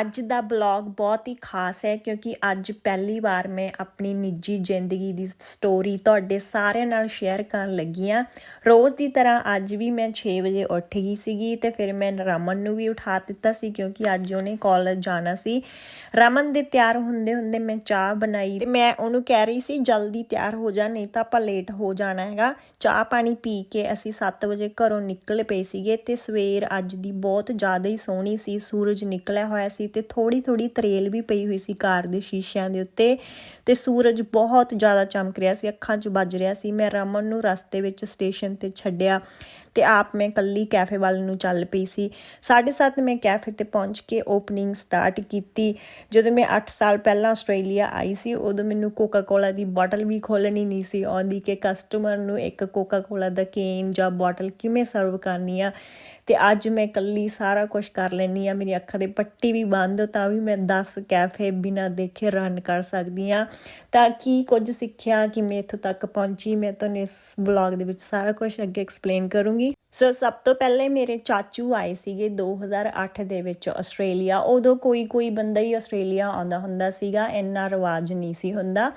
ਅੱਜ ਦਾ ਬਲੌਗ ਬਹੁਤ ਹੀ ਖਾਸ ਹੈ ਕਿਉਂਕਿ ਅੱਜ ਪਹਿਲੀ ਵਾਰ ਮੈਂ ਆਪਣੀ ਨਿੱਜੀ ਜ਼ਿੰਦਗੀ ਦੀ ਸਟੋਰੀ ਤੁਹਾਡੇ ਸਾਰਿਆਂ ਨਾਲ ਸ਼ੇਅਰ ਕਰਨ ਲੱਗੀ ਹਾਂ। ਰੋਜ਼ ਦੀ ਤਰ੍ਹਾਂ ਅੱਜ ਵੀ ਮੈਂ 6 ਵਜੇ ਉੱਠ ਗਈ ਸੀਗੀ ਤੇ ਫਿਰ ਮੈਂ ਰਮਨ ਨੂੰ ਵੀ ਉਠਾ ਦਿੱਤਾ ਸੀ ਕਿਉਂਕਿ ਅੱਜ ਉਹਨੇ ਕਾਲਜ ਜਾਣਾ ਸੀ। ਰਮਨ ਦੇ ਤਿਆਰ ਹੁੰਦੇ ਹੁੰਦੇ ਮੈਂ ਚਾਹ ਬਣਾਈ ਤੇ ਮੈਂ ਉਹਨੂੰ ਕਹਿ ਰਹੀ ਸੀ, ਜਲਦੀ ਤਿਆਰ ਹੋ ਜਾ, ਨਹੀਂ ਤਾਂ ਆਪਾਂ ਲੇਟ ਹੋ ਜਾਣਾ ਹੈਗਾ। ਚਾਹ ਪਾਣੀ ਪੀ ਕੇ ਅਸੀਂ 7 ਵਜੇ ਘਰੋਂ ਨਿਕਲ ਪਏ ਸੀਗੇ ਤੇ ਸਵੇਰ ਅੱਜ ਦੀ ਬਹੁਤ ਜ਼ਿਆਦਾ ਹੀ ਸੋਹਣੀ ਸੀ, ਸੂਰਜ ਨਿਕਲਿਆ ਹੋਇਆ ਸੀ ਤੇ ਥੋੜੀ ਥੋੜੀ ਤਰੇਲ ਵੀ ਪਈ ਹੋਈ ਸੀ ਕਾਰ ਦੇ ਸ਼ੀਸ਼ਿਆਂ ਦੇ ਉੱਤੇ ਤੇ ਸੂਰਜ ਬਹੁਤ ਜ਼ਿਆਦਾ ਚਮਕ ਰਿਹਾ ਸੀ, ਅੱਖਾਂ 'ਚ ਵੱਜ ਰਿਹਾ ਸੀ। ਮੈਂ ਰਮਨ ਨੂੰ ਰਸਤੇ ਵਿੱਚ ਸਟੇਸ਼ਨ ਤੇ ਛੱਡਿਆ। ਤੇ ਆਪ ਮੈਂ ਕੱਲੀ ਕੈਫੇ ਵੱਲ ਨੂੰ ਚੱਲ ਪਈ ਸੀ। 7:30 ਮੈਂ ਕੈਫੇ ਤੇ ਪਹੁੰਚ ਕੇ ਓਪਨਿੰਗ ਸਟਾਰਟ ਕੀਤੀ। ਜਦੋਂ ਮੈਂ 8 ਸਾਲ ਪਹਿਲਾਂ ਆਸਟ੍ਰੇਲੀਆ ਆਈ ਸੀ, ਉਦੋਂ ਮੈਨੂੰ ਕੋਕਾ ਕੋਲਾ ਦੀ ਬੋਟਲ ਵੀ ਖੋਲਣੀ ਨਹੀਂ ਸੀ ਆਉਂਦੀ ਕਿ ਕਸਟਮਰ ਨੂੰ ਇੱਕ ਕੋਕਾ ਕੋਲਾ ਦਾ ਕੇਨ ਜਾਂ ਬੋਟਲ ਕਿਵੇਂ ਸਰਵ ਕਰਨੀ ਆ। ਤੇ ਅੱਜ ਮੈਂ ਕੱਲੀ ਸਾਰਾ ਕੁਝ ਕਰ ਲੈਣੀ ਆ ਮੇਰੀ ਅੱਖਾਂ ਦੇ ਪੱਟੀ ਵੀ ਬੰਦ ਹੋ ਤਾਂ ਵੀ ਮੈਂ 10 ਕੈਫੇ ਬਿਨਾ ਦੇਖੇ ਰਨ ਕਰ ਸਕਦੀ ਆ ਤਾਂ ਕੀ ਕੁਝ ਸਿੱਖਿਆ ਕਿ ਮੈਂ ਇੱਥੋਂ ਤੱਕ ਪਹੁੰਚੀ, ਮੈਂ ਤੁਹਾਨੂੰ ਇਸ ਵਲੌਗ ਦੇ ਵਿੱਚ ਸਾਰਾ ਕੁਝ ਅੱਗੇ ਐਕਸਪਲੇਨ ਕਰੂੰਗੀ। ਸੋ ਸਭ ਤੋਂ ਪਹਿਲੇ ਮੇਰੇ ਚਾਚੂ ਆਏ ਸੀਗੇ 2008 ਦੇ ਵਿੱਚ ਆਸਟ੍ਰੇਲੀਆ। ਉਦੋਂ ਕੋਈ ਕੋਈ ਬੰਦਾ ਹੀ ਆਸਟ੍ਰੇਲੀਆ ਆਉਂਦਾ ਹੁੰਦਾ ਸੀਗਾ, ਇੰਨਾ ਰਿਵਾਜ ਨਹੀਂ ਸੀ ਹੁੰਦਾ।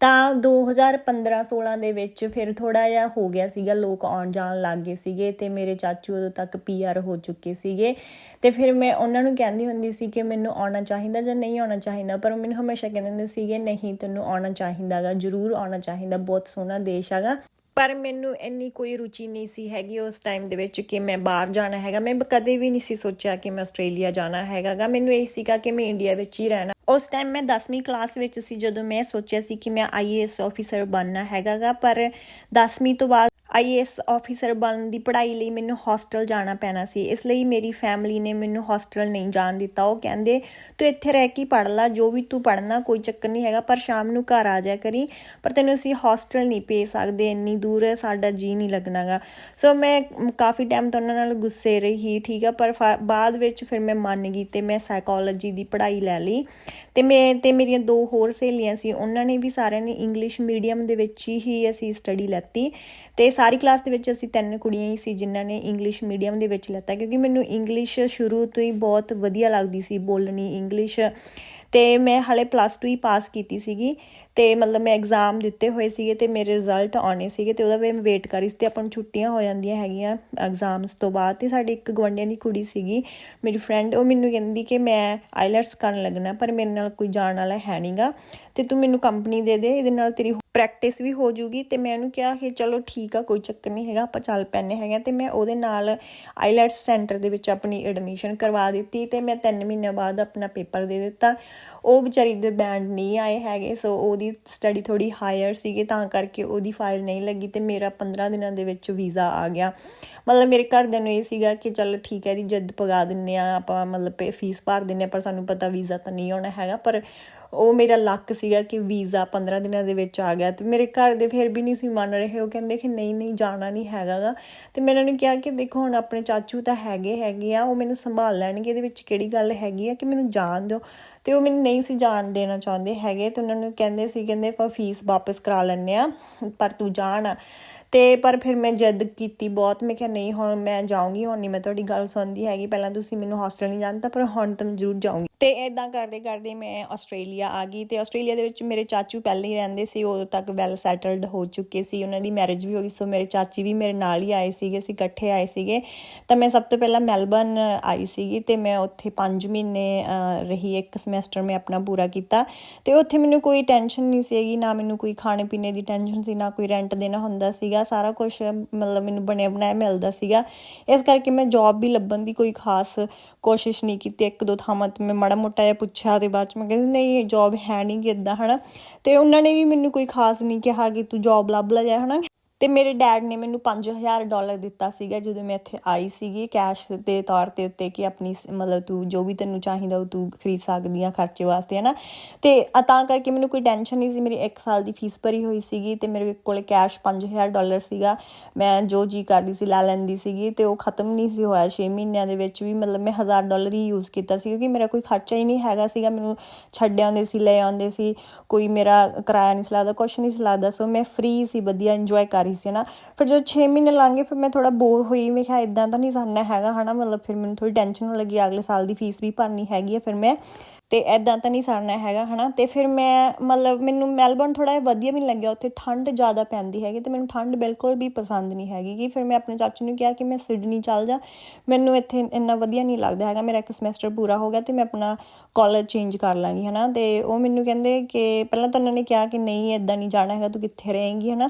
ਤਾਂ 2015-16 ਦੇ ਵਿੱਚ ਫਿਰ ਥੋੜਾ ਜਿਹਾ ਹੋ ਗਿਆ ਸੀਗਾ, ਲੋਕ ਆਉਣ ਜਾਣ ਲੱਗ ਗਏ ਸੀਗੇ ਤੇ ਮੇਰੇ ਚਾਚੂ ਉਦੋਂ ਤੱਕ ਪੀਆਰ ਹੋ ਚੁੱਕੇ ਸੀਗੇ। ਤੇ ਫਿਰ ਮੈਂ ਉਹਨਾਂ ਨੂੰ ਕਹਿੰਦੀ ਹੁੰਦੀ ਸੀ ਕਿ ਮੈਨੂੰ ਆਉਣਾ ਚਾਹੀਦਾ ਜਾਂ ਨਹੀਂ ਆਉਣਾ ਚਾਹੀਦਾ, ਪਰ ਉਹ ਮੈਨੂੰ ਹਮੇਸ਼ਾ ਕਹਿੰਦੇ ਹੁੰਦੇ ਸੀਗੇ, ਨਹੀਂ, ਤੈਨੂੰ ਆਉਣਾ ਚਾਹੀਦਾਗਾ, ਜ਼ਰੂਰ ਆਉਣਾ ਚਾਹੀਦਾ, ਬਹੁਤ ਸੋਹਣਾ ਦੇਸ਼ ਹੈਗਾ। ਪਰ ਮੈਨੂੰ ਇੰਨੀ ਕੋਈ ਰੁਚੀ ਨਹੀਂ ਸੀ ਹੈਗੀ ਉਸ ਟਾਈਮ ਦੇ ਵਿੱਚ ਕਿ ਮੈਂ ਬਾਹਰ ਜਾਣਾ ਹੈਗਾ। ਮੈਂ ਕਦੇ ਵੀ ਨਹੀਂ ਸੀ ਸੋਚਿਆ ਕਿ ਮੈਂ ਆਸਟ੍ਰੇਲੀਆ ਜਾਣਾ ਹੈਗਾਗਾ ਮੈਨੂੰ ਇਹ ਸੀਗਾ ਕਿ ਮੈਂ ਇੰਡੀਆ ਵਿੱਚ ਹੀ ਰਹਿਣਾ। ਉਸ ਟਾਈਮ ਮੈਂ 10ਵੀਂ ਕਲਾਸ ਵਿੱਚ ਸੀ ਜਦੋਂ ਮੈਂ ਸੋਚਿਆ ਸੀ ਕਿ ਮੈਂ ਆਈਏਐਸ ਆਫੀਸਰ ਬਣਨਾ ਹੈਗਾਗਾ ਪਰ 10ਵੀਂ ਤੋਂ ਬਾਅਦ ਆਈਏਐਸ ਆਫੀਸਰ ਬਣਨ ਦੀ ਪੜ੍ਹਾਈ ਲਈ ਮੈਨੂੰ ਹੋਸਟਲ ਜਾਣਾ ਪੈਣਾ ਸੀ। ਇਸ ਲਈ ਮੇਰੀ ਫੈਮਿਲੀ ਨੇ ਮੈਨੂੰ ਹੋਸਟਲ ਨਹੀਂ ਜਾਣ ਦਿੱਤਾ। ਉਹ ਕਹਿੰਦੇ, ਤੂੰ ਇੱਥੇ ਰਹਿ ਕੇ ਪੜ੍ਹ ਲੈ। ਜੋ ਵੀ ਤੂੰ ਪੜ੍ਹਨਾ, ਕੋਈ ਚੱਕਰ ਨਹੀਂ ਹੈਗਾ। ਪਰ ਸ਼ਾਮ ਨੂੰ ਘਰ ਆ ਜਾ ਕਰੀ। ਪਰ ਤੈਨੂੰ ਅਸੀਂ ਹੋਸਟਲ ਨਹੀਂ ਭੇਜ ਸਕਦੇ। ਇੰਨੀ ਦੂਰ ਹੈ ਸਾਡਾ ਜੀ ਨਹੀਂ ਲੱਗਣਾਗਾ। ਸੋ ਮੈਂ ਕਾਫੀ ਟਾਈਮ ਤੋਂ ਉਹਨਾਂ ਨਾਲ ਗੁੱਸੇ ਰਹੀ, ਠੀਕ ਆ। ਪਰ ਬਾਅਦ ਵਿੱਚ ਫਿਰ ਮੈਂ ਮੰਨ ਗਈ ਤੇ ਮੈਂ ਸਾਈਕੋਲੋਜੀ ਦੀ ਪੜ੍ਹਾਈ ਲੈ ਲਈ। ਤੇ ਮੈਂ, ਤੇ ਮੇਰੀਆਂ ਦੋ ਹੋਰ ਸਹੇਲੀਆਂ ਸੀ। ਉਹਨਾਂ ਨੇ ਵੀ ਸਾਰਿਆਂ ਨੇ ਇੰਗਲਿਸ਼ ਮੀਡੀਅਮ ਦੇ ਵਿੱਚ ਹੀ ਅਸੀਂ ਸਟੱਡੀ ਲੈਤੀ। ਤੇ ਸਾਰੀ ਕਲਾਸ ਦੇ ਵਿੱਚ ਅਸੀਂ ਤਿੰਨ ਕੁੜੀਆਂ ਹੀ ਸੀ ਜਿਨ੍ਹਾਂ ਨੇ ਇੰਗਲਿਸ਼ ਮੀਡੀਅਮ ਦੇ ਵਿੱਚ ਲੈਤਾ, ਕਿਉਂਕਿ ਮੈਨੂੰ ਇੰਗਲਿਸ਼ ਸ਼ੁਰੂ ਤੋਂ ਹੀ ਬਹੁਤ ਵਧੀਆ ਲੱਗਦੀ ਸੀ ਬੋਲਣੀ ਇੰਗਲਿਸ਼ ਤੇ ਮੈਂ ਹਲੇ ਪਲੱਸ 2 ਹੀ ਪਾਸ ਕੀਤੀ ਸੀਗੀ। ਤੇ ਮਤਲਬ ਮੈਂ ਐਗਜ਼ਾਮ ਦਿੱਤੇ ਹੋਏ ਸੀਗੇ ਤੇ ਮੇਰੇ ਰਿਜ਼ਲਟ ਆਉਣੇ ਸੀਗੇ ਤੇ ਉਹਦਾ ਵੀ ਮੈਂ ਵੇਟ ਕਰ ਰਹੀ ਸੀ ਤੇ ਆਪਾਂ ਨੂੰ ਛੁੱਟੀਆਂ ਹੋ ਜਾਂਦੀਆਂ ਹੈਗੀਆਂ ਐਗਜ਼ਾਮਸ ਤੋਂ ਬਾਅਦ ਤੇ ਸਾਡੀ ਇੱਕ ਗਵੰਡਿਆਂ ਦੀ ਕੁੜੀ ਸੀਗੀ, ਮੇਰੀ ਫਰੈਂਡ ਉਹ ਮੈਨੂੰ ਕਹਿੰਦੀ ਕਿ ਮੈਂ ਆਈਲੈਟਸ ਕਰਨ ਲੱਗਣਾ, ਪਰ ਮੇਰੇ ਨਾਲ ਕੋਈ ਜਾਣ ਵਾਲਾ ਹੈ ਨਹੀਂਗਾ ਤੇ ਤੂੰ ਮੈਨੂੰ ਕੰਪਨੀ ਦੇ ਦੇ, ਇਹਦੇ ਨਾਲ ਤੇਰੀ ਪ੍ਰੈਕਟਿਸ ਵੀ ਹੋ ਜੂਗੀ ਤੇ ਮੈਂ ਉਹਨੂੰ ਕਿਹਾ ਕਿ ਚਲੋ ਠੀਕ ਆ, ਕੋਈ ਚੱਕਰ ਨਹੀਂ ਹੈਗਾ, ਆਪਾਂ ਚੱਲ ਪੈਨੇ ਹੈਗੇ ਤੇ ਮੈਂ ਉਹਦੇ ਨਾਲ ਆਈਲੈਟਸ ਸੈਂਟਰ ਦੇ ਵਿੱਚ ਆਪਣੀ ਐਡਮਿਸ਼ਨ ਕਰਵਾ ਦਿੱਤੀ ਤੇ ਮੈਂ 3 ਮਹੀਨੇ ਬਾਅਦ ਆਪਣਾ ਪੇਪਰ ਦੇ ਦਿੱਤਾ। ਉਹ ਵਿਚਾਰੀ ਦੇ ਬੈਂਡ ਨਹੀਂ ਆਏ ਹੈਗੇ ਸੋ ਉਹਦੀ ਸਟੱਡੀ ਥੋੜੀ ਹਾਇਰ ਸੀਗੀ, ਤਾਂ ਕਰਕੇ ਉਹਦੀ ਫਾਈਲ ਨਹੀਂ ਲੱਗੀ ਤੇ ਮੇਰਾ 15 ਦਿਨਾਂ ਦੇ ਵਿੱਚ ਵੀਜ਼ਾ ਆ ਗਿਆ। ਮਤਲਬ ਮੇਰੇ ਘਰਦਿਆਂ ਨੂੰ ਇਹ ਸੀਗਾ ਕਿ ਚਲੋ ਠੀਕ ਹੈ ਦੀ ਜਿੱਦ ਪਗਾ ਦਿੰਨੇ ਆ ਆਪਾਂ ਮਤਲਬ ਫੀਸ ਭਰ ਦਿੰਨੇ ਪਰ ਸਾਨੂੰ ਪਤਾ ਵੀਜ਼ਾ ਤਾਂ ਨਹੀਂ ਆਉਣਾ ਹੈਗਾ, ਪਰ ਉਹ ਮੇਰਾ ਲੱਕ ਸੀਗਾ ਕਿ ਵੀਜ਼ਾ 15 ਦਿਨਾਂ ਦੇ ਵਿੱਚ ਆ ਗਿਆ ਤੇ ਮੇਰੇ ਘਰ ਦੇ ਫਿਰ ਵੀ ਨਹੀਂ ਸੀ ਮੰਨ ਰਹੇ। ਉਹ ਕਹਿੰਦੇ ਕਿ ਨਹੀਂ ਨਹੀਂ ਜਾਣਾ ਨਹੀਂ ਹੈਗਾਗਾ। ਤੇ ਮੈਂ ਉਹਨਾਂ ਨੂੰ ਕਿਹਾ ਕਿ ਦੇਖੋ ਹੁਣ ਆਪਣੇ ਚਾਚੂ ਤਾਂ ਹੈਗੇ ਹੈਗੇ ਆ, ਉਹ ਮੈਨੂੰ ਸੰਭਾਲ ਲੈਣਗੇ, ਇਹਦੇ ਵਿੱਚ ਕਿਹੜੀ ਗੱਲ ਹੈਗੀ ਆ ਕਿ ਮੈਨੂੰ ਜਾਣ ਦਿਓ। ਤੇ ਉਹ ਮੈਨੂੰ ਨਹੀਂ ਸੀ ਜਾਣ ਦੇਣਾ ਚਾਹੁੰਦੇ ਹੈਗੇ। ਤੇ ਉਹਨਾਂ ਨੂੰ ਕਹਿੰਦੇ ਸੀ, ਕਹਿੰਦੇ ਆਪਾਂ ਫੀਸ ਵਾਪਸ ਕਰਾ ਲੈਣੇ ਆ ਪਰ ਤੂੰ ਜਾਣ। ਤੇ ਪਰ ਫਿਰ ਮੈਂ ਜਿੱਦ ਕੀਤੀ ਬਹੁਤ, ਮੈਂ ਕਿਹਾ ਨਹੀਂ, ਹੁਣ ਮੈਂ ਜਾਊਂਗੀ, ਹੁਣ ਨਹੀਂ ਮੈਂ ਤੁਹਾਡੀ ਗੱਲ ਸੁਣਦੀ ਹੈਗੀ, ਪਹਿਲਾਂ ਤੁਸੀਂ ਮੈਨੂੰ ਹੋਸਟਲ ਨਹੀਂ ਜਾਣਦਾ ਪਰ ਹੁਣ ਤਾਂ ਜ਼ਰੂਰ ਜਾਊਂਗੀ। ਤੇ ਇਦਾਂ ਕਰਦੇ ਕਰਦੇ ਮੈਂ ਆਸਟ੍ਰੇਲੀਆ ਆ ਗਈ ਤੇ ਆਸਟ੍ਰੇਲੀਆ ਦੇ ਵਿੱਚ ਮੇਰੇ ਚਾਚੂ ਪਹਿਲੇ ਹੀ ਰਹਿੰਦੇ ਸੀ, ਉਦੋਂ ਤੱਕ ਵੈਲ ਸੈਟਲਡ ਹੋ ਚੁੱਕੇ ਸੀ, ਉਹਨਾਂ ਦੀ ਮੈਰਿਜ ਵੀ ਹੋ ਗਈ ਸੋ ਮੇਰੇ ਚਾਚੀ ਵੀ ਮੇਰੇ ਨਾਲ ਹੀ ਆਏ ਸੀਗੇ, ਅਸੀਂ ਇਕੱਠੇ ਆਏ ਸੀਗੇ। ਤਾਂ ਮੈਂ ਸਭ ਤੋਂ ਪਹਿਲਾਂ ਮੈਲਬਨ ਆਈ ਸੀਗੀ ਤੇ ਮੈਂ ਉੱਥੇ 5 ਮਹੀਨੇ ਰਹੀ, ਇੱਕ ਸਮੈਸਟਰ ਮੈਂ ਆਪਣਾ ਪੂਰਾ ਕੀਤਾ। ਤੇ ਉੱਥੇ ਮੈਨੂੰ ਕੋਈ ਟੈਨਸ਼ਨ ਨਹੀਂ ਸੀਗੀ ਨਾ ਮੈਨੂੰ ਕੋਈ ਖਾਣੇ ਪੀਣੇ ਦੀ ਟੈਨਸ਼ਨ ਸੀ, ਨਾ ਕੋਈ ਰੈਂਟ ਦੇਣਾ ਹੁੰਦਾ ਸੀਗਾ। ਸਾਰਾ ਕੁਝ ਮਤਲਬ ਮੈਨੂੰ ਬਣਿਆ ਬਣਾਇਆ ਮਿਲਦਾ ਸੀਗਾ। ਇਸ ਕਰਕੇ ਮੈਂ ਜੌਬ ਵੀ ਲੱਭਣ ਦੀ ਕੋਈ ਖਾਸ ਕੋਸ਼ਿਸ਼ ਨਹੀਂ ਕੀਤੀ। ਇੱਕ ਦੋ ਥਾਵਾਂ ਤੇ ਮੈਂ ਮਾੜਾ ਮੋਟਾ ਜਿਹਾ ਪੁੱਛਿਆ ਤੇ ਬਾਅਦ ਚ ਮੈਂ ਕਹਿੰਦੀ ਨਹੀਂ, ਇਹ ਜੌਬ ਹੈ ਨਹੀਂ ਕਿ ਇਦਾਂ ਹਨਾ? ਤੇ ਉਹਨਾਂ ਨੇ ਵੀ ਮੈਨੂੰ ਕੋਈ ਖਾਸ ਨਹੀਂ ਕਿਹਾ ਕਿ ਤੂੰ ਜੌਬ ਲੱਭ ਲੈ ਜਾ, ਹਨਾ? ਤੇ ਮੇਰੇ ਡੈਡ ਨੇ ਮੈਨੂੰ 5000 ਡਾਲਰ ਦਿੱਤਾ ਸੀਗਾ ਜਦੋਂ ਮੈਂ ਇੱਥੇ ਆਈ ਸੀਗੀ ਕੈਸ਼ ਦੇ ਤੌਰ ਤੇ ਉੱਤੇ ਕਿ ਆਪਣੀ ਮਤਲਬ ਤੂੰ ਜੋ ਵੀ ਤੈਨੂੰ ਚਾਹੀਦਾ ਉਹ ਤੂੰ ਖਰੀਦ ਸਕਦੀ ਆ ਖਰਚੇ ਵਾਸਤੇ, ਹਨਾ? ਤੇ ਤਾਂ ਕਰਕੇ ਮੈਨੂੰ ਕੋਈ ਟੈਨਸ਼ਨ ਨਹੀਂ ਸੀ, ਮੇਰੀ 1 ਸਾਲ ਦੀ ਫੀਸ ਭਰੀ ਹੋਈ ਸੀਗੀ ਤੇ ਮੇਰੇ ਕੋਲ ਕੈਸ਼ 5000 ਡਾਲਰ ਸੀਗਾ। ਮੈਂ ਜੋ ਜੀ ਕਰਦੀ ਸੀ, ਲੈ ਲੈਂਦੀ ਸੀਗੀ ਤੇ ਉਹ ਖਤਮ ਨਹੀਂ ਸੀ ਹੋਇਆ। 6 ਮਹੀਨਿਆਂ ਦੇ ਵਿੱਚ ਵੀ ਮਤਲਬ ਮੈਂ 1000 ਡਾਲਰ ਹੀ ਯੂਜ਼ ਕੀਤਾ ਸੀ ਕਿਉਂਕਿ ਮੇਰਾ ਕੋਈ ਖਰਚਾ ਹੀ ਨਹੀਂ ਹੈਗਾ ਸੀਗਾ। ਮੈਨੂੰ ਛੱਡ ਆਉਂਦੇ ਸੀ, ਲੈ ਆਉਂਦੇ ਸੀ। ਕੋਈ ਮੇਰਾ ਕਿਰਾਇਆ ਨਹੀਂ ਸੀ ਲੱਗਦਾ ਕੁਝ ਨਹੀਂ ਸੀ ਲੱਗਦਾ। ਸੋ ਮੈਂ ਫ੍ਰੀ ਸੀ, ਵਧੀਆ ਇੰਜੋਏ ਕਰ ਰਹੀ ਸੀ ਨਾ। ਫਿਰ ਜਦੋਂ 6 ਮਹੀਨੇ ਲੰਘ ਗਏ, ਫਿਰ ਮੈਂ ਥੋੜਾ ਬੋਰ ਹੋਈ। ਮੈਂ ਕਿਹਾ ਇਦਾਂ ਤਾਂ ਨਹੀਂ ਸਰਨਾ ਹੈਗਾ, ਹਨਾ? ਮਤਲਬ ਫਿਰ ਮੈਨੂੰ ਥੋੜੀ ਟੈਨਸ਼ਨ ਹੋਣ ਲੱਗੀ, ਅਗਲੇ ਸਾਲ ਦੀ ਫੀਸ ਵੀ ਭਰਨੀ ਹੈਗੀ ਆ ਫਿਰ ਮੈਂ। ਤੇ ਐਦਾਂ ਤਾਂ ਨਹੀਂ ਸਰਨਾ ਹੈਗਾ, ਹਨਾ? ਤੇ ਫਿਰ ਮੈਂ, ਮਤਲਬ ਮੈਨੂੰ ਮੈਲਬੌਰਨ ਥੋੜਾ ਜਿਹਾ ਵਧੀਆ ਵੀ ਨਹੀਂ ਲੱਗਿਆ। ਉੱਥੇ ਠੰਡ ਜ਼ਿਆਦਾ ਪੈਂਦੀ ਹੈਗੀ, ਤੇ ਮੈਨੂੰ ਠੰਡ ਬਿਲਕੁਲ ਵੀ ਪਸੰਦ ਨਹੀਂ ਹੈਗੀ ਕਿ ਫਿਰ ਮੈਂ ਆਪਣੇ ਚਾਚੂ ਨੂੰ ਕਿਹਾ ਕਿ ਮੈਂ ਸਿਡਨੀ ਚੱਲ ਜਾ। ਮੈਨੂੰ ਇੱਥੇ ਇੰਨਾ ਵਧੀਆ ਨਹੀਂ ਲੱਗਦਾ ਹੈਗਾ। ਮੇਰਾ ਇੱਕ ਸਮੈਸਟਰ ਪੂਰਾ ਹੋ ਗਿਆ ਤੇ ਮੈਂ ਆਪਣਾ ਕਾਲਜ ਚੇਂਜ ਕਰ ਲਾਂਗੀ, ਹਨਾ? ਤੇ ਉਹ ਮੈਨੂੰ ਕਹਿੰਦੇ ਕਿ, ਪਹਿਲਾਂ ਤਾਂ ਉਹਨਾਂ ਨੇ ਕਿਹਾ ਕਿ ਨਹੀਂ ਐਦਾਂ ਨਹੀਂ ਜਾਣਾ ਹੈਗਾ, ਤੂੰ ਕਿੱਥੇ ਰਹੇਂਗੀ, ਹਨਾ?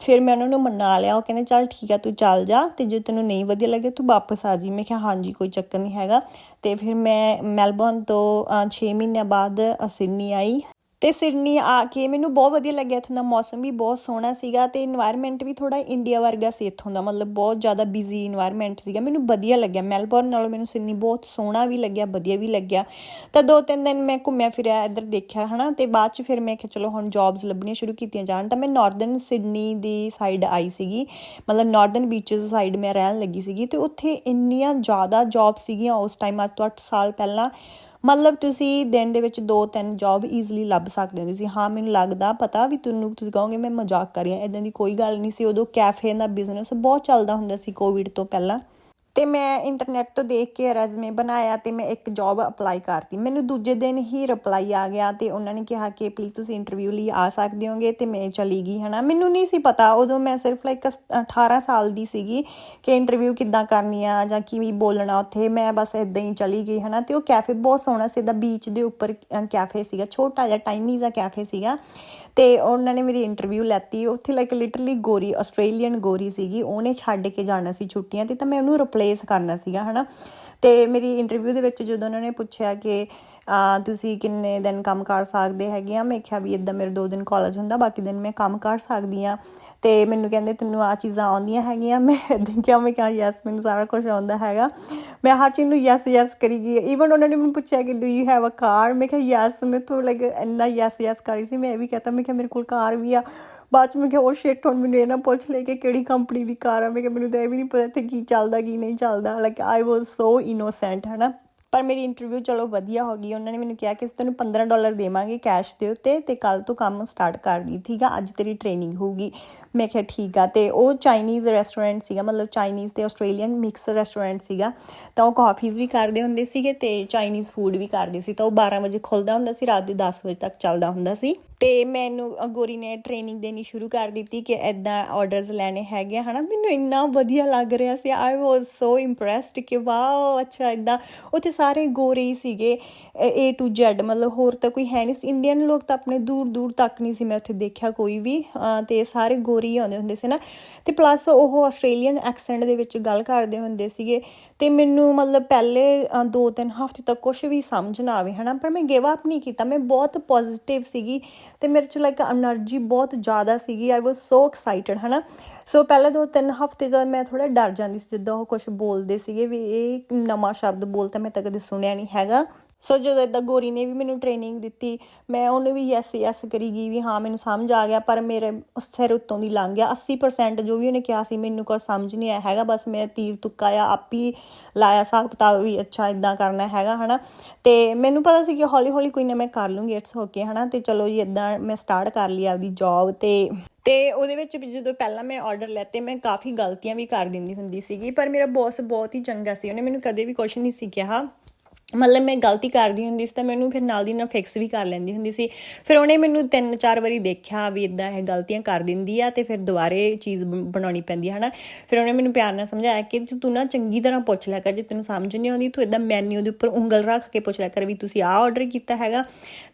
ਫਿਰ ਮੈਂ ਉਹਨਾਂ ਨੂੰ ਮਨਾ ਲਿਆ। ਉਹ ਕਹਿੰਦੇ, ਚੱਲ ਠੀਕ ਆ, ਤੂੰ ਚੱਲ ਜਾ ਤੇ ਜੇ ਤੈਨੂੰ ਨਹੀਂ ਵਧੀਆ ਲੱਗੇ ਤੂੰ ਵਾਪਸ ਆ ਜੀ ਮੈਂ ਕਿਹਾ, ਹਾਂਜੀ, ਕੋਈ ਚੱਕਰ ਨਹੀਂ ਹੈਗਾ। ਤੇ ਫਿਰ ਮੈਂ ਮੈਲਬੌਰਨ ਤੋਂ 6 ਮਹੀਨਿਆਂ ਬਾਅਦ ਸਿਡਨੀ ਆਈ। ਤੇ ਸਿਡਨੀ ਆ ਕੇ ਮੈਨੂੰ ਬਹੁਤ ਵਧੀਆ ਲੱਗਿਆ ਇੱਥੋਂ ਦਾ ਮੌਸਮ ਵੀ, ਬਹੁਤ ਸੋਹਣਾ ਸੀਗਾ ਤੇ এনवायरमेंट ਵੀ ਥੋੜਾ ਇੰਡੀਆ ਵਰਗਾ ਸੀ ਇੱਥੋਂ ਦਾ, ਮਤਲਬ ਬਹੁਤ ਜ਼ਿਆਦਾ ਬਿਜ਼ੀ এনवायरमेंट ਸੀਗਾ, ਮੈਨੂੰ ਵਧੀਆ ਲੱਗਿਆ। ਮੈਲਬੌਰਨ ਨਾਲੋਂ ਮੈਨੂੰ ਸਿਡਨੀ ਬਹੁਤ ਸੋਹਣਾ ਵੀ ਲੱਗਿਆ, ਵਧੀਆ ਵੀ ਲੱਗਿਆ। ਤਾਂ ਦੋ ਤਿੰਨ ਦਿਨ ਮੈਂ ਘੁੰਮਿਆ ਫਿਰਿਆ, ਇੱਧਰ ਦੇਖਿਆ, ਹਨਾ, ਤੇ ਬਾਅਦ ਚ ਫਿਰ ਮੈਂ ਕਿਹਾ, ਚਲੋ ਹੁਣ ਜੌਬਸ ਲੱਭਣੀਆਂ ਸ਼ੁਰੂ ਕੀਤੀਆਂ ਜਾਣ, ਤਾਂ ਮੈਂ ਨਾਰਦਰਨ ਸਿਡਨੀ ਦੀ ਸਾਈਡ ਆਈ ਸੀਗੀ। ਮਤਲਬ ਨਾਰਦਰਨ ਬੀਚਸ ਸਾਈਡ ਮੈਂ ਰਹਿਣ ਲੱਗੀ ਸੀਗੀ, ਤੇ ਉੱਥੇ ਇੰਨੀਆਂ ਜ਼ਿਆਦਾ ਜੌਬ ਸੀਗੀਆਂ ਉਸ ਟਾਈਮ ਅੱਜ ਤੋਂ 8 ਸਾਲ ਪਹਿਲਾਂ। ਮਤਲਬ ਤੁਸੀਂ ਦਿਨ ਦੇ ਵਿੱਚ ਦੋ ਤਿੰਨ ਜੌਬ ਈਜ਼ੀਲੀ ਲੱਭ ਸਕਦੇ ਹੋ। ਤੁਸੀਂ, ਹਾਂ, ਮੈਨੂੰ ਲੱਗਦਾ, ਪਤਾ ਵੀ ਤੁਹਾਨੂੰ ਤੁਸੀਂ ਕਹੋਗੇ, ਮੈਂ ਮਜ਼ਾਕ ਕਰ ਰਹੀ ਹਾਂ ਇਦਾਂ ਦੀ ਕੋਈ ਗੱਲ ਨਹੀਂ ਸੀ। ਉਦੋਂ ਕੈਫੇ ਦਾ ਬਿਜ਼ਨਸ ਬਹੁਤ ਚੱਲਦਾ ਹੁੰਦਾ ਸੀ ਕੋਵਿਡ ਤੋਂ ਪਹਿਲਾਂ। ਤੇ ਮੈਂ ਇੰਟਰਨੈਟ ਤੋਂ ਦੇਖ ਕੇ ਰੈਜ਼ਮੇ ਬਣਾਇਆ ਤੇ ਮੈਂ ਇੱਕ ਜੌਬ ਅਪਲਾਈ ਕਰਤੀ। ਮੈਨੂੰ ਦੂਜੇ ਦਿਨ ਹੀ ਰਿਪਲਾਈ ਆ ਗਿਆ ਤੇ ਉਹਨਾਂ ਨੇ ਕਿਹਾ ਕਿ ਪਲੀਜ਼ ਤੁਸੀਂ ਇੰਟਰਵਿਊ ਲਈ ਆ ਸਕਦੇ ਹੋਗੇ ਤੇ ਮੈਂ ਚਲੀ ਗਈ, ਹਨਾ? ਮੈਨੂੰ ਨਹੀਂ ਸੀ ਪਤਾ, ਉਦੋਂ ਮੈਂ ਸਿਰਫ ਲਾਈਕ 18 ਸਾਲ ਦੀ ਸੀਗੀ ਕਿ ਇੰਟਰਵਿਊ ਕਿੱਦਾਂ ਕਰਨੀ ਆ ਜਾਂ ਕਿਵੇਂ ਬੋਲਣਾ ਉੱਥੇ। ਮੈਂ ਬਸ ਇਦਾਂ ਹੀ ਚਲੀ ਗਈ, ਹਨਾ? ਤੇ ਉਹ ਕੈਫੇ ਬਹੁਤ ਸੋਹਣਾ ਸੀ ਦਾ ਬੀਚ ਦੇ ਉੱਪਰ ਕੈਫੇ ਸੀਗਾ, ਛੋਟਾ ਜਿਹਾ ਟਾਈਨੀ ਜਿਹਾ ਕੈਫੇ ਸੀਗਾ। ਤੇ ਉਹਨਾਂ ਨੇ ਮੇਰੀ ਇੰਟਰਵਿਊ ਲੈਤੀ। ਉੱਥੇ ਲਾਈਕ ਲਿਟਰਲੀ ਗੋਰੀ ਆਸਟ੍ਰੇਲੀਅਨ ਗੋਰੀ ਸੀਗੀ। ਉਹਨੇ ਛੱਡ ਕੇ ਜਾਣਾ ਸੀ ਛੁੱਟੀਆਂ ਤੇ ਤਾਂ ਮੈਂ ਉਹਨੂੰ ਰਿਪਲੇਸ ਕਰਨਾ ਸੀਗਾ, ਹਨਾ? ਤੇ ਮੇਰੀ ਇੰਟਰਵਿਊ ਦੇ ਵਿੱਚ ਜਦੋਂ ਉਹਨਾਂ ਨੇ ਪੁੱਛਿਆ ਕਿ ਤੁਸੀਂ ਕਿੰਨੇ ਦਿਨ ਕੰਮ ਕਰ ਸਕਦੇ ਹੈਗੇ ਆ? ਮੈਂ ਕਿਹਾ ਵੀ ਇਦਾਂ ਮੇਰੇ ਦੋ ਦਿਨ ਕਾਲਜ ਹੁੰਦਾ, ਬਾਕੀ ਦਿਨ ਮੈਂ ਕੰਮ ਕਰ ਸਕਦੀ ਆ। ਤੇ ਮੈਨੂੰ ਕਹਿੰਦੇ ਤੈਨੂੰ ਆ ਚੀਜ਼ਾਂ ਆਉਂਦੀਆਂ ਹੈਗੀਆਂ। ਮੈਂ ਇਦਾਂ ਕਿਹਾ, ਮੈਂ ਕਿਹਾ ਯੈਸ ਮੈਨੂੰ ਸਾਰਾ ਕੁਝ ਆਉਂਦਾ ਹੈਗਾ। ਮੈਂ ਹਰ ਚੀਜ਼ ਨੂੰ ਯੈਸ ਯੈਸ ਕਰੀ ਗਈ। ਈਵਨ ਉਹਨਾਂ ਨੇ ਮੈਨੂੰ ਪੁੱਛਿਆ ਕਿ do you have a car ਮੈਂ ਕਿਹਾ ਯੈਸ ਮੈਂ ਤੋਂ ਲਾਈਕ ਇੰਨਾ ਯੈਸ ਯੈਸ ਕਰੀ ਸੀ। ਮੈਂ ਇਹ ਵੀ ਕਹਤਾ, ਮੈਂ ਕਿਹਾ, ਮੇਰੇ ਕੋਲ ਕਾਰ ਵੀ ਆ। ਬਾਅਦ ਚ ਮੈਂ ਕਿਹਾ oh ਉਹ ਸ਼ਿਟ ਹੁਣ ਮੈਨੂੰ ਇਹ ਨਾ ਪੁੱਛ ਲੈ ਕਿ ਕਿਹੜੀ ਕੰਪਨੀ ਦੀ ਕਾਰ ਆ? ਮੈਂ ਕਿਹਾ, ਮੈਨੂੰ ਤਾਂ ਇਹ ਵੀ ਨਹੀਂ ਪਤਾ ਇੱਥੇ ਕੀ ਚੱਲਦਾ, ਕੀ ਨਹੀਂ ਚੱਲਦਾ। Like I was so innocent ਹੈ ਨਾ ਪਰ ਮੇਰੀ ਇੰਟਰਵਿਊ ਚਲੋ ਵਧੀਆ ਹੋ ਗਈ। ਉਹਨਾਂ ਨੇ ਮੈਨੂੰ ਕਿਹਾ ਕਿ ਅਸੀਂ ਤੈਨੂੰ 15 ਡਾਲਰ ਦੇਵਾਂਗੇ ਕੈਸ਼ ਦੇ ਉੱਤੇ ਤੇ ਕੱਲ ਤੋਂ ਕੰਮ ਸਟਾਰਟ ਕਰ ਦੀ ਠੀਕ ਆ? ਅੱਜ ਤੇਰੀ ਟ੍ਰੇਨਿੰਗ ਹੋਊਗੀ। ਮੈਂ ਕਿਹਾ ਠੀਕ ਆ। ਤੇ ਉਹ ਚਾਈਨੀਜ਼ ਰੈਸਟੋਰੈਂਟ ਸੀਗਾ ਮਤਲਬ ਚਾਈਨੀਜ਼ ਤੇ ਆਸਟ੍ਰੇਲੀਅਨ ਮਿਕਸ ਰੈਸਟੋਰੈਂਟ ਸੀਗਾ। ਤਾਂ ਉਹ ਕਾਫੀਜ਼ ਵੀ ਕਰਦੇ ਹੁੰਦੇ ਸੀਗੇ ਤੇ ਚਾਈਨੀਜ਼ ਫੂਡ ਵੀ ਕਰਦੇ ਸੀ। ਤਾਂ ਉਹ 12 ਵਜੇ ਖੁੱਲਦਾ ਹੁੰਦਾ ਸੀ ਰਾਤ ਦੇ 10 ਵਜੇ ਤੱਕ ਚੱਲਦਾ ਹੁੰਦਾ ਸੀ। ਤੇ ਮੈਨੂੰ ਅ, ਗੋਰੀ ਨੇ ਟ੍ਰੇਨਿੰਗ ਦੇਣੀ ਸ਼ੁਰੂ ਕਰ ਦਿੱਤੀ ਕਿ ਐਦਾਂ ਆਰਡਰਸ ਲੈਣੇ ਹੈਗੇ ਆ, ਹਨਾ? ਮੈਨੂੰ ਇੰਨਾ ਵਧੀਆ ਲੱਗ ਰਿਹਾ ਸੀ। ਆਈ ਵਾਸ ਸੋ ਇੰਪ੍ਰੈਸਡ ਕਿ ਵਾਓ ਅੱਛਾ ਐਦਾਂ ਉੱਥੇ ਸਾਰੇ ਗੋਰੇ ਹੀ ਸੀਗੇ A to Z ਮਤਲਬ ਹੋਰ ਤਾਂ ਕੋਈ ਹੈ ਨਹੀਂ ਸੀ। ਇੰਡੀਅਨ ਲੋਕ ਤਾਂ ਆਪਣੇ ਦੂਰ ਦੂਰ ਤੱਕ ਨਹੀਂ ਸੀ ਮੈਂ ਉੱਥੇ ਦੇਖਿਆ ਕੋਈ ਵੀ ਅ, ਤੇ ਸਾਰੇ ਗੋਰੇ ਹੀ ਆਉਂਦੇ ਹੁੰਦੇ ਸੀ ਨਾ। ਤੇ ਪਲੱਸ ਉਹ ਆਸਟ੍ਰੇਲੀਅਨ ਐਕਸੈਂਟ ਦੇ ਵਿੱਚ ਗੱਲ ਕਰਦੇ ਹੁੰਦੇ ਸੀਗੇ। ਤੇ ਮੈਨੂੰ ਮਤਲਬ ਪਹਿਲੇ 2-3 ਹਫ਼ਤੇ ਤੱਕ ਕੁਝ ਵੀ ਸਮਝ ਨਾ ਆਵੇ, ਹਨਾ? ਪਰ ਮੈਂ ਗਿਵ ਅਪ ਨਹੀਂ ਕੀਤਾ। ਮੈਂ ਬਹੁਤ ਪੋਜ਼ਿਟਿਵ ਸੀਗੀ ਤੇ ਮੇਰੇ ਚ ਲਾਈਕ એનર્ਜੀ ਬਹੁਤ ਜ਼ਿਆਦਾ ਸੀਗੀ। ਆਈ ਵਾਸ ਸੋ ਐਕਸਾਈਟਡ ਹਨਾ? ਸੋ ਪਹਿਲੇ 2-3 ਹਫ਼ਤੇ ਜਦ ਮੈਂ ਥੋੜਾ ਡਰ ਜਾਂਦੀ ਸੀ, ਜਿੱਦਾਂ ਉਹ ਕੁਝ ਬੋਲਦੇ ਸੀਗੇ ਵੀ ਇਹ ਨਵਾਂ ਸ਼ਬਦ ਬੋਲਤਾ, ਮੈਂ ਤਾਂ ਕਦੇ ਸੁਣਿਆ ਨਹੀਂ ਹੈਗਾ। ਸੋ ਜਦੋਂ ਇਦਾਂ ਗੋਰੀ ਨੇ ਵੀ ਮੈਨੂੰ ਟ੍ਰੇਨਿੰਗ ਦਿੱਤੀ, ਮੈਂ ਉਹਨੂੰ ਵੀ ਯੈਸ ਯੈਸ ਕਰੀ ਗਈ ਵੀ ਹਾਂ, ਮੈਨੂੰ ਸਮਝ ਆ ਗਿਆ, ਪਰ ਮੇਰੇ ਸਿਰ ਉੱਤੋਂ ਦੀ ਲੰਘ ਗਿਆ। 80% ਜੋ ਵੀ ਉਹਨੇ ਕਿਹਾ ਸੀ, ਮੈਨੂੰ ਕੋਈ ਸਮਝ ਨਹੀਂ ਆਇਆ ਹੈਗਾ, ਬਸ ਮੈਂ ਤੀਰ ਤੁੱਕਾ ਆ ਆਪ ਹੀ ਲਾਇਆ, ਹਿਸਾਬ ਕਿਤਾਬ ਵੀ ਅੱਛਾ ਇਦਾਂ ਕਰਨਾ ਹੈਗਾ, ਹਨਾ। ਤੇ ਮੈਨੂੰ ਪਤਾ ਸੀ ਕਿ ਹੌਲੀ ਹੌਲੀ ਕੋਈ ਨਾ ਮੈਂ ਕਰ ਲੂੰਗੀ ਇਟਸ ਓਕੇ ਹਨਾ। ਤੇ ਚਲੋ ਜੀ ਇਦਾਂ ਮੈਂ ਸਟਾਰਟ ਕਰ ਲਈ ਆਪਦੀ ਜੌਬ ਤੇ। ਤੇ ਉਹਦੇ ਵਿੱਚ ਵੀ ਜਦੋਂ ਪਹਿਲਾਂ ਮੈਂ ਆਰਡਰ ਲੈਤੇ ਮੈਂ ਕਾਫੀ ਗਲਤੀਆਂ ਵੀ ਕਰ ਦਿੰਦੀ ਹੁੰਦੀ ਸੀਗੀ, ਪਰ ਮੇਰਾ ਬੌਸ ਬਹੁਤ ਹੀ ਚੰਗਾ ਸੀ, ਉਹਨੇ ਮੈਨੂੰ ਕਦੇ ਵੀ ਕੁਝ ਨਹੀਂ ਸੀ ਕਿਹਾ। ਮਤਲਬ ਮੈਂ ਗਲਤੀ ਕਰਦੀ ਹੁੰਦੀ ਸੀ ਤਾਂ ਮੈਨੂੰ ਫਿਰ ਨਾਲ ਦੀ ਨਾਲ ਫਿਕਸ ਵੀ ਕਰ ਲੈਂਦੀ ਹੁੰਦੀ ਸੀ। ਫਿਰ ਉਹਨੇ ਮੈਨੂੰ ਤਿੰਨ ਚਾਰ ਵਾਰੀ ਦੇਖਿਆ ਵੀ ਇਦਾਂ ਇਹ ਗਲਤੀਆਂ ਕਰ ਦਿੰਦੀ ਆ ਤੇ ਫਿਰ ਦੁਬਾਰੇ ਚੀਜ਼ ਬਣਾਉਣੀ ਪੈਂਦੀ ਹੈ ਹਨਾ। ਫਿਰ ਉਹਨੇ ਮੈਨੂੰ ਪਿਆਰ ਨਾਲ ਸਮਝਾਇਆ ਕਿ ਤੂੰ ਨਾ ਚੰਗੀ ਤਰ੍ਹਾਂ ਪੁੱਛ ਲਿਆ ਕਰ, ਜੇ ਤੈਨੂੰ ਸਮਝ ਨਹੀਂ ਆਉਂਦੀ ਤੂੰ ਇਦਾਂ ਮੈਨੂ ਦੇ ਉੱਪਰ ਉਂਗਲ ਰੱਖ ਕੇ ਪੁੱਛ ਲਿਆ ਕਰ ਵੀ ਤੁਸੀਂ ਆਹ ਆਰਡਰ ਕੀਤਾ ਹੈਗਾ।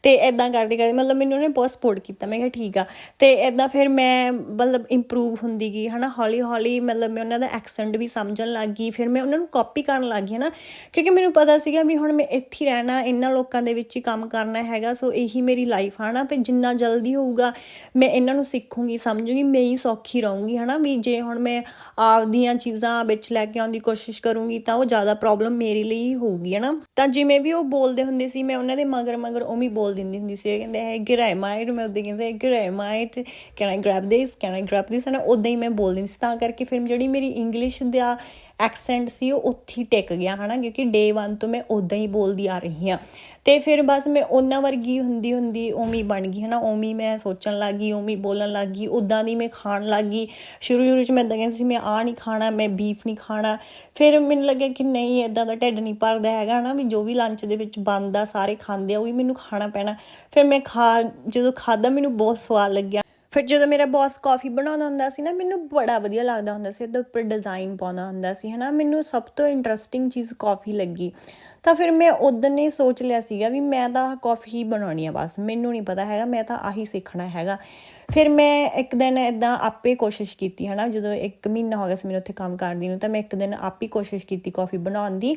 ਤੇ ਇਦਾਂ ਕਰਦੇ ਕਰਦੇ ਮਤਲਬ ਮੈਨੂੰ ਉਹਨੇ ਬਹੁਤ ਸਪੋਰਟ ਕੀਤਾ। ਮੈਂ ਕਿਹਾ ਠੀਕ ਆ। ਤੇ ਇਦਾਂ ਫਿਰ ਮੈਂ ਮਤਲਬ ਇੰਪਰੂਵ ਹੁੰਦੀ ਗਈ, ਹਨਾ। ਹੌਲੀ ਹੌਲੀ ਮਤਲਬ ਮੈਂ ਉਹਨਾਂ ਦਾ ਐਕਸੈਂਟ ਵੀ ਸਮਝਣ ਲੱਗ ਗਈ। ਫਿਰ ਮੈਂ ਉਹਨਾਂ ਨੂੰ ਕਾਪੀ ਕਰਨ ਲੱਗ ਗਈ, ਹਨਾ। ਕਿਉਂਕਿ ਮੈਨੂੰ ਪਤਾ ਸੀਗਾ ਵੀ ਹੁਣ ਮੈਂ ਇੱਥੇ ਰਹਿਣਾ, ਇਹਨਾਂ ਲੋਕਾਂ ਦੇ ਵਿੱਚ ਹੀ ਕੰਮ ਕਰਨਾ ਹੈਗਾ, ਸੋ ਇਹੀ ਮੇਰੀ ਲਾਈਫ ਆ ਨਾ ਤੇ ਜਿੰਨਾ ਜਲਦੀ ਹੋਊਗਾ ਮੈਂ ਇਹਨਾਂ ਨੂੰ ਸਿੱਖੂੰਗੀ, ਸਮਝੂੰਗੀ, ਮੈਂ ਹੀ ਸੌਖੀ ਰਹੂੰਗੀ ਹਨਾ, ਵੀ ਜੇ ਹੁਣ ਮੈਂ ਆਪਦੀਆਂ ਚੀਜ਼ਾਂ ਵਿੱਚ ਲੈ ਕੇ ਆਉਣ ਦੀ ਕੋਸ਼ਿਸ਼ ਕਰੂੰਗੀ, ਤਾਂ ਉਹ ਜ਼ਿਆਦਾ ਪ੍ਰੋਬਲਮ ਮੇਰੇ ਲਈ ਹੀ ਹੋਊਗੀ ਹਨਾ। ਤਾਂ ਜਿਵੇਂ ਵੀ ਉਹ ਬੋਲਦੇ ਹੁੰਦੇ ਸੀ, ਮੈਂ ਉਹਨਾਂ ਦੇ ਮਗਰ ਮਗਰ ਉਵੇਂ ਹੀ ਬੋਲ ਦਿੰਦੀ ਹੁੰਦੀ ਸੀ, ਇਹ ਕਹਿੰਦੇ ਹੈ ਗ੍ਰੈਮਾਈਟ ਮੈਂ ਉਹਦੇ ਕਹਿੰਦੇ ਗ੍ਰੈਮਾਈਟ can I grab this can I grab this ਨਾ ਉਦਾਂ ਹੀ ਮੈਂ ਬੋਲ ਦਿੰਦੀ ਸੀ, ਤਾਂ ਕਰਕੇ ਫਿਰ ਜਿਹੜੀ ਮੇਰੀ ਇੰਗਲਿਸ਼ ਦਾ ਐਕਸੈਂਟ ਸੀ, ਉਹ ਉੱਥੇ ਹੀ ਟਿਕ ਗਿਆ, ਹਨਾ, ਕਿਉਂਕਿ ਡੇ 1 ਤੋਂ ਮੈਂ ਉਦਾਂ ਹੀ ਬੋਲਦੀ ਆ ਰਹੀ ਹਾਂ। ਤੇ ਫਿਰ ਬਸ ਮੈਂ ਉਹਨਾਂ ਵਰਗੀ ਹੁੰਦੀ ਹੁੰਦੀ ਉਮੀ ਬਣ ਗਈ, ਹਨਾ, ਉਵੇਂ ਮੈਂ ਸੋਚਣ ਲੱਗ ਗਈ ਉਵੇਂ ਬੋਲਣ ਲੱਗ ਗਈ ਉਦਾਂ ਦੀ ਮੈਂ ਖਾਣ ਲੱਗ। ਗਈ ਸ਼ੁਰੂ ਸ਼ੁਰੂ 'ਚ ਮੈਂ ਇਦਾਂ ਕਹਿੰਦੀ ਸੀ, ਮੈਂ ਆ ਨਹੀਂ ਖਾਣਾ, ਮੈਂ ਬੀਫ ਨਹੀਂ ਖਾਣਾ। ਫਿਰ ਮੈਨੂੰ ਲੱਗਿਆ ਕਿ ਨਹੀਂ ਇਦਾਂ ਦਾ ਢਿੱਡ ਨਹੀਂ ਭਰਦਾ ਹੈਗਾ ਨਾ ਵੀ ਜੋ ਵੀ ਲੰਚ ਦੇ ਵਿੱਚ ਬਣਦਾ, ਸਾਰੇ ਖਾਂਦੇ ਆ, ਉਹ ਵੀ ਮੈਨੂੰ ਖਾਣਾ ਪੈਣਾ। ਫਿਰ ਮੈਂ ਖਾ, ਜਦੋਂ ਖਾਦਾ ਮੈਨੂੰ ਬਹੁਤ ਸਵਾਦ ਲੱਗਿਆ। ਫਿਰ ਜਦੋਂ ਮੇਰਾ ਬੌਸ ਕਾਫੀ ਬਣਾਉਂਦਾ ਹੁੰਦਾ ਸੀ ਨਾ, ਮੈਨੂੰ ਬੜਾ ਵਧੀਆ ਲੱਗਦਾ ਹੁੰਦਾ ਸੀ, ਇਹਦੇ ਉੱਪਰ ਡਿਜ਼ਾਈਨ ਪਾਉਂਦਾ ਹੁੰਦਾ ਸੀ, ਹਨਾ। ਮੈਨੂੰ ਸਭ ਤੋਂ ਇੰਟਰਸਟਿੰਗ ਚੀਜ਼ ਕਾਫੀ ਲੱਗੀ। ਤਾਂ ਫਿਰ ਮੈਂ ਉਦੋਂ ਨੇ ਸੋਚ ਲਿਆ ਸੀਗਾ ਵੀ ਮੈਂ ਤਾਂ ਕਾਫੀ ਹੀ ਬਣਾਉਣੀ ਆ ਬਸ, ਮੈਨੂੰ ਨਹੀਂ ਪਤਾ ਹੈਗਾ, ਮੈਂ ਤਾਂ ਆਹੀ ਸਿੱਖਣਾ ਹੈਗਾ। ਫਿਰ ਮੈਂ ਇੱਕ ਦਿਨ ਇਦਾਂ ਆਪੇ ਕੋਸ਼ਿਸ਼ ਕੀਤੀ, ਹਨਾ, ਜਦੋਂ ਇੱਕ ਮਹੀਨਾ ਹੋ ਗਿਆ ਸੀ ਮੈਨੂੰ ਉੱਥੇ ਕੰਮ ਕਰਦੀ ਨੂੰ, ਤਾਂ ਮੈਂ ਇੱਕ ਦਿਨ ਆਪੇ ਕੋਸ਼ਿਸ਼ ਕੀਤੀ ਕਾਫੀ ਬਣਾਉਣ ਦੀ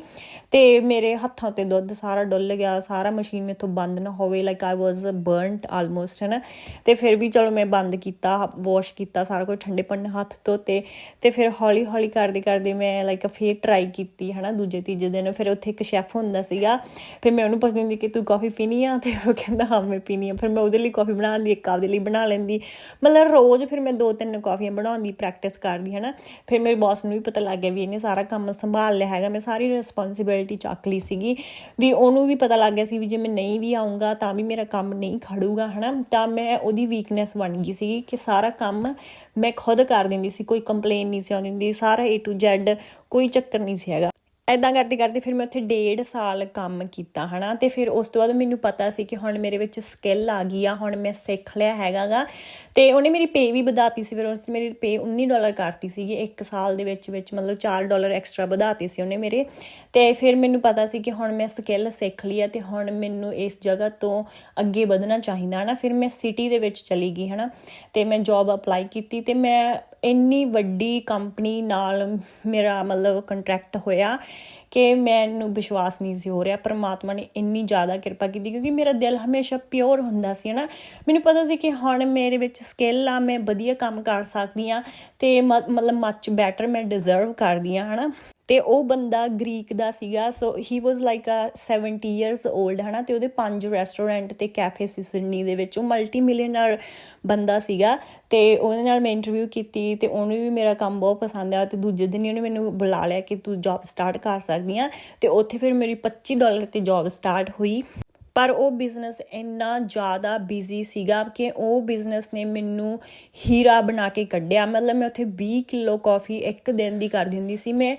ਤੇ ਮੇਰੇ ਹੱਥਾਂ ਤੇ ਦੁੱਧ ਸਾਰਾ ਡੁੱਲ ਗਿਆ, ਸਾਰਾ ਮਸ਼ੀਨ ਮੇਥੋਂ ਬੰਦ ਨਾ ਹੋਵੇ ਲਾਈਕ ਆਈ ਵਾਸ ਬਰਨਟ ਆਲਮੋਸਟ ਹਨਾ, ਤੇ ਫਿਰ ਵੀ ਚਲੋ ਮੈਂ ਬੰਦ ਕੀਤਾ ਵਾਸ਼ ਕੀਤਾ, ਸਾਰਾ ਕੁਝ ਠੰਡੇ ਪੰਨੇ ਹੱਥ ਧੋਤੇ ਤੇ ਫਿਰ ਹੌਲੀ ਹੌਲੀ ਕਰਦੇ ਕਰਦੇ ਮੈਂ ਲਾਈਕ ਫੇਰ ਟਰਾਈ ਕੀਤੀ, ਹਨਾ, ਦੂਜੇ ਤੀਜੇ ਦਿਨ, ਫਿਰ ਉੱਥੇ ਇੱਕ ਸ਼ੈਫ ਹੁੰਦਾ ਸੀਗਾ, ਫਿਰ ਮੈਂ ਉਹਨੂੰ ਪੁੱਛਦੀ ਹੁੰਦੀ ਕਿ ਤੂੰ ਕਾਫੀ ਪੀਣੀ ਆ? ਤੇ ਉਹ ਕਹਿੰਦਾ, ਹਾਂ, ਮੈਂ ਪੀਣੀ ਆ, ਫਿਰ ਮੈਂ ਉਹਦੇ ਲਈ ਕਾਫੀ ਬਣਾਉਂਦੀ ਇੱਕ ਆਪਦੇ ਲਈ ਬਣਾ ਲੈਂਦੀ ਮਤਲਬ ਰੋਜ਼ ਫਿਰ ਮੈਂ ਦੋ ਤਿੰਨ ਕਾਫੀਆਂ ਬਣਾਉਣ ਦੀ ਪ੍ਰੈਕਟਿਸ ਕਰਦੀ ਹੈ ਨਾ ਫਿਰ ਮੇਰੇ ਬੌਸ ਨੂੰ ਵੀ ਪਤਾ ਲੱਗ ਗਿਆ ਵੀ ਇਹਨੇ ਸਾਰਾ ਕੰਮ ਸੰਭਾਲ ਲਿਆ ਹੈਗਾ। ਮੈਂ ਸਾਰੀ ਰਿਸਪੌਂਸਿਬਿਲਟੀ ਚੱਕ ਲਈ ਸੀਗੀ। ਵੀ ਉਹਨੂੰ ਵੀ ਪਤਾ ਲੱਗ ਗਿਆ ਸੀ ਵੀ ਜੇ ਮੈਂ ਨਹੀਂ ਵੀ ਆਉਂਗਾ ਤਾਂ ਵੀ ਮੇਰਾ ਕੰਮ ਨਹੀਂ ਖੜੂਗਾ, ਹਨਾ। ਤਾਂ ਮੈਂ ਉਹਦੀ ਵੀਕਨੈਸ ਬਣ ਗਈ ਸੀ ਕਿ ਸਾਰਾ ਕੰਮ ਮੈਂ ਖੁਦ ਕਰ ਦਿੰਦੀ ਸੀ। ਕੋਈ ਕੰਪਲੇਨ ਨਹੀਂ ਸੀ ਆਉਂਦੀ ਸਾਰਾ A to Z ਕੋਈ ਚੱਕਰ ਨਹੀਂ ਸੀ ਹੈਗਾ। ਐਦਾਂ ਕਰਦੇ ਕਰਦੇ ਫਿਰ ਮੈਂ ਉੱਥੇ ਡੇਢ ਸਾਲ ਕੰਮ ਕੀਤਾ, ਹਨਾ? ਤੇ ਫਿਰ ਉਸ ਤੋਂ ਬਾਅਦ ਮੈਨੂੰ ਪਤਾ ਸੀ ਕਿ ਹੁਣ ਮੇਰੇ ਵਿੱਚ ਸਕਿੱਲ ਆ ਗਈ ਆ, ਹੁਣ ਮੈਂ ਸਿੱਖ ਲਿਆ ਹੈਗਾਗਾ ਤੇ ਉਹਨੇ ਮੇਰੀ ਪੇ ਵੀ ਵਧਾਤੀ ਸੀ, ਫਿਰ ਉਸ ਮੇਰੀ ਪੇ 19 ਡਾਲਰ ਕਰਤੀ ਸੀਗੀ, ਇੱਕ ਸਾਲ ਦੇ ਵਿੱਚ ਵਿੱਚ ਮਤਲਬ 4 ਡਾਲਰ ਐਕਸਟਰਾ ਵਧਾਤੀ ਸੀ ਉਹਨੇ ਮੇਰੇ। ਤੇ ਫਿਰ ਮੈਨੂੰ ਪਤਾ ਸੀ ਕਿ ਹੁਣ ਮੈਂ ਸਕਿੱਲ ਸਿੱਖ ਲਈ ਆ ਤੇ ਹੁਣ ਮੈਨੂੰ ਇਸ ਜਗ੍ਹਾ ਤੋਂ ਅੱਗੇ ਵਧਣਾ ਚਾਹੀਦਾ, ਹਨਾ? ਫਿਰ ਮੈਂ ਸਿਟੀ ਦੇ ਵਿੱਚ ਚਲੀ ਗਈ, ਹਨਾ? ਤੇ ਮੈਂ ਜੌਬ ਅਪਲਾਈ ਕੀਤੀ ਤੇ ਮੈਂ ਇੰਨੀ ਵੱਡੀ ਕੰਪਨੀ ਨਾਲ ਮੇਰਾ ਮਤਲਬ ਕੰਟਰੈਕਟ ਹੋਇਆ ਕਿ ਮੈਨੂੰ ਵਿਸ਼ਵਾਸ ਨਹੀਂ ਸੀ ਹੋ ਰਿਹਾ। ਪਰਮਾਤਮਾ ਨੇ ਇੰਨੀ ਜ਼ਿਆਦਾ ਕਿਰਪਾ ਕੀਤੀ ਕਿਉਂਕਿ ਮੇਰਾ ਦਿਲ ਹਮੇਸ਼ਾ ਪਿਓਰ ਹੁੰਦਾ ਸੀ, ਹਨਾ। ਮੈਨੂੰ ਪਤਾ ਸੀ ਕਿ ਹੁਣ ਮੇਰੇ ਵਿੱਚ ਸਕਿੱਲ ਆ, ਮੈਂ ਵਧੀਆ ਕੰਮ ਕਰ ਸਕਦੀ ਆ ਤੇ ਮ- ਮਤਲਬ ਮੱਚ ਬੈਟਰ ਮੈਂ ਡਿਜ਼ਰਵ ਕਰਦੀ ਆ, ਹਨਾ। ਤੇ ਉਹ ਬੰਦਾ ਗ੍ਰੀਕ ਦਾ ਸੀਗਾ so he was like a 70 years old ਹਨਾ, ਤੇ ਉਹਦੇ ਪੰਜ ਰੈਸਟੋਰੈਂਟ ਤੇ ਕੈਫੇ ਸੀ ਸਿਡਨੀ ਦੇ ਵਿੱਚ, ਉਹ ਮਲਟੀ ਮਿਲੀਅਨਰ ਬੰਦਾ ਸੀਗਾ ਤੇ ਉਹਦੇ ਨਾਲ ਮੈਂ ਇੰਟਰਵਿਊ ਕੀਤੀ ਤੇ ਉਹਨੂੰ ਵੀ ਮੇਰਾ ਕੰਮ ਬਹੁਤ ਪਸੰਦ ਆਇਆ ਤੇ ਦੂਜੇ ਦਿਨ ਹੀ ਉਹਨੇ ਮੈਨੂੰ ਬੁਲਾ ਲਿਆ ਕਿ ਤੂੰ ਜੌਬ ਸਟਾਰਟ ਕਰ ਸਕਦੀ ਆ, ਤੇ ਉੱਥੇ ਫਿਰ ਮੇਰੀ 25 ਡਾਲਰ ਤੇ ਜੌਬ ਸਟਾਰਟ ਹੋਈ। ਪਰ ਉਹ ਬਿਜ਼ਨਸ ਇੰਨਾ ਜ਼ਿਆਦਾ ਬਿਜ਼ੀ ਸੀਗਾ ਕਿ ਉਹ ਬਿਜ਼ਨਸ ਨੇ ਮੈਨੂੰ ਹੀਰਾ ਬਣਾ ਕੇ ਕੱਢਿਆ। ਮਤਲਬ ਮੈਂ ਉੱਥੇ 20 ਕਿਲੋ ਕਾਫੀ ਇੱਕ ਦਿਨ ਦੀ ਕਰ ਦਿੰਦੀ ਸੀ। ਮੈਂ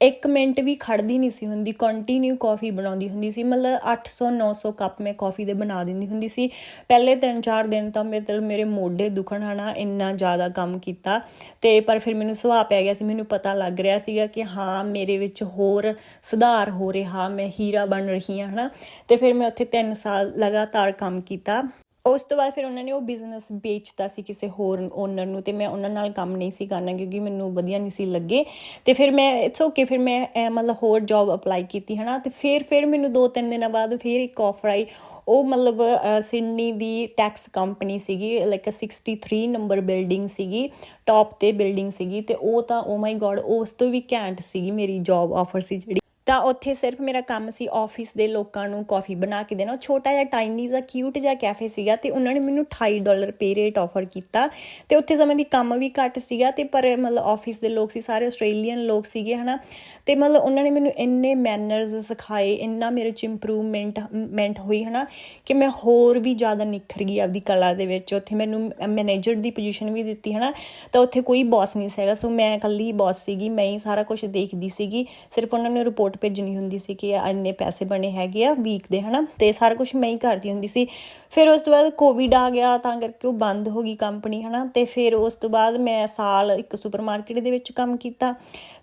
ਇੱਕ ਮਿੰਟ ਵੀ ਖੜਦੀ ਨਹੀਂ ਸੀ ਹੁੰਦੀ ਕੰਟੀਨਿਊ ਕਾਫੀ ਬਣਾਉਂਦੀ ਹੁੰਦੀ ਸੀ, ਮਤਲਬ 800 900 ਕੱਪ ਮੈਂ ਕਾਫੀ ਦੇ ਬਣਾ ਦਿੰਦੀ ਹੁੰਦੀ ਸੀ। ਪਹਿਲੇ 3-4 ਦਿਨ ਤਾਂ ਮੇਰੇ ਮੇਰੇ ਮੋਢੇ ਦੁਖਣ ਹਨਾ, ਇੰਨਾ ਜ਼ਿਆਦਾ ਕੰਮ ਕੀਤਾ। ਤੇ ਪਰ ਫਿਰ ਮੈਨੂੰ ਸੁਭਾਅ ਪੈ ਗਿਆ ਸੀ, ਮੈਨੂੰ ਪਤਾ ਲੱਗ ਰਿਹਾ ਸੀਗਾ ਕਿ ਹਾਂ, ਮੇਰੇ ਵਿੱਚ ਹੋਰ ਸੁਧਾਰ ਹੋ ਰਿਹਾ, ਮੈਂ ਹੀਰਾ ਬਣ ਰਹੀ ਹਾਂ ਹਨਾ। ਤੇ ਫਿਰ ਮੈਂ ਉੱਥੇ 3 ਸਾਲ ਲਗਾਤਾਰ ਕੰਮ ਕੀਤਾ। ਉਸ ਤੋਂ ਬਾਅਦ ਫਿਰ ਉਹਨਾਂ ਨੇ ਉਹ ਬਿਜ਼ਨਸ ਵੇਚਤਾ ਸੀ ਕਿਸੇ ਹੋਰ ਓਨਰ ਨੂੰ ਤੇ ਮੈਂ ਉਹਨਾਂ ਨਾਲ ਕੰਮ ਨਹੀਂ ਸੀ ਕਰਨਾ ਕਿਉਂਕਿ ਮੈਨੂੰ ਵਧੀਆ ਨਹੀਂ ਸੀ ਲੱਗੇ ਤੇ ਫਿਰ ਮੈਂ ਇਟਸ ਓਕੇ ਫਿਰ ਮੈਂ ਮਤਲਬ ਹੋਰ ਜੌਬ ਅਪਲਾਈ ਕੀਤੀ, ਹਨਾ? ਤੇ ਫਿਰ ਫਿਰ ਮੈਨੂੰ 2-3 ਦਿਨਾਂ ਬਾਅਦ ਫਿਰ ਇੱਕ ਆਫਰ ਆਈ। ਉਹ ਮਤਲਬ ਸਿਡਨੀ ਦੀ ਟੈਕਸ ਕੰਪਨੀ ਸੀਗੀ ਲਾਈਕ 63 ਨੰਬਰ ਬਿਲਡਿੰਗ ਸੀਗੀ ਟੌਪ ਤੇ ਬਿਲਡਿੰਗ ਸੀਗੀ ਤੇ ਉਹ ਤਾਂ ਓ ਮਾਈ ਗॉड ਉਸ ਤੋਂ ਵੀ ਘੈਂਟ ਸੀਗੀ ਮੇਰੀ ਜੌਬ ਆਫਰ ਸੀ ਜਿਹੜੀ। ਤਾਂ ਉੱਥੇ ਸਿਰਫ ਮੇਰਾ ਕੰਮ ਸੀ ਆਫਿਸ ਦੇ ਲੋਕਾਂ ਨੂੰ ਕਾਫੀ ਬਣਾ ਕੇ ਦੇਣਾ। ਉਹ ਛੋਟਾ ਜਿਹਾ ਟਾਈਨੀ ਜਿਹਾ ਕਿਊਟ ਜਿਹਾ ਕੈਫੇ ਸੀਗਾ ਤੇ ਉਹਨਾਂ ਨੇ ਮੈਨੂੰ 28 ਡਾਲਰ ਪੇ ਰੇਟ ਆਫਰ ਕੀਤਾ ਤੇ ਉੱਥੇ ਸਮੇਂ ਦੀ ਕੰਮ ਵੀ ਘੱਟ ਸੀਗਾ ਤੇ ਪਰ ਮਤਲਬ ਆਫਿਸ ਦੇ ਲੋਕ ਸੀ, ਸਾਰੇ ਆਸਟ੍ਰੇਲੀਅਨ ਲੋਕ ਸੀਗੇ, ਹਨਾ। ਤੇ ਮਤਲਬ ਉਹਨਾਂ ਨੇ ਮੈਨੂੰ ਇੰਨੇ ਮੈਨਰਸ ਸਿਖਾਏ, ਇੰਨਾ ਮੇਰੇ ਚ ਇੰਪਰੂਵਮੈਂਟ ਮੈਂਟ ਹੋਈ, ਹਨਾ, ਕਿ ਮੈਂ ਹੋਰ ਵੀ ਜ਼ਿਆਦਾ ਨਿਖਰ ਗਈ ਆਪਦੀ ਕਲਾ ਦੇ ਵਿੱਚ। ਉੱਥੇ ਮੈਨੂੰ ਮੈਨੇਜਰ ਦੀ ਪੋਜੀਸ਼ਨ ਵੀ ਦਿੱਤੀ, ਹਨਾ। ਤਾਂ ਉੱਥੇ ਕੋਈ ਬੌਸ ਨਹੀਂ ਸੀਗਾ ਸੋ ਮੈਂ ਇਕੱਲੀ ਬੌਸ ਸੀਗੀ, ਮੈਂ ਹੀ ਸਾਰਾ ਕੁਝ ਦੇਖਦੀ ਸੀਗੀ। ਸਿਰਫ ਉਹਨਾਂ ਨੇ ਰਿਪੋਰਟ ਭੇਜਣੀ ਹੁੰਦੀ ਸੀ ਕਿ ਇੰਨੇ ਪੈਸੇ ਬਣੇ ਹੈਗੇ ਆ ਵੀਕ ਦੇ, ਹਨਾ? ਤੇ ਸਾਰਾ ਕੁਝ ਮੈਂ ਹੀ ਕਰਦੀ ਹੁੰਦੀ ਸੀ। ਫਿਰ ਉਸ ਤੋਂ ਬਾਅਦ ਕੋਵਿਡ ਆ ਗਿਆ, ਤਾਂ ਕਰਕੇ ਉਹ ਬੰਦ ਹੋ ਗਈ ਕੰਪਨੀ ਹਨਾ? ਤੇ ਫਿਰ ਉਸ ਤੋਂ ਬਾਅਦ ਮੈਂ ਸਾਲ ਇੱਕ ਸੁਪਰਮਾਰਕਟ ਦੇ ਵਿੱਚ ਕੰਮ ਕੀਤਾ।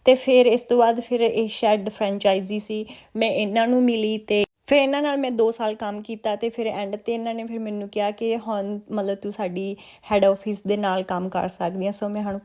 ਤੇ ਫਿਰ ਇਸ ਤੋਂ ਬਾਅਦ ਫਿਰ ਇਹ ਸ਼ੈਡ ਫਰੈਂਚਾਈਜ਼ੀ ਸੀ। ਮੈਂ ਇਹਨਾਂ ਨੂੰ ਮਿਲੀ ਤੇ ਫਿਰ ਇਹਨਾਂ ਨਾਲ ਮੈਂ 2 ਸਾਲ ਕੰਮ ਕੀਤਾ ਤੇ ਫਿਰ ਐਂਡ ਤੇ ਇਹਨਾਂ ਨੇ ਫਿਰ ਮੈਨੂੰ ਕਿਹਾ ਕਿ ਹੁਣ ਮਤਲਬ ਤੂੰ ਸਾਡੀ ਹੈੱਡ ਆਫਿਸ ਦੇ ਨਾਲ ਕੰਮ ਕਰ ਸਕਦੀ ਆ। ਸੋ ਮੈਂ ਹੁਣ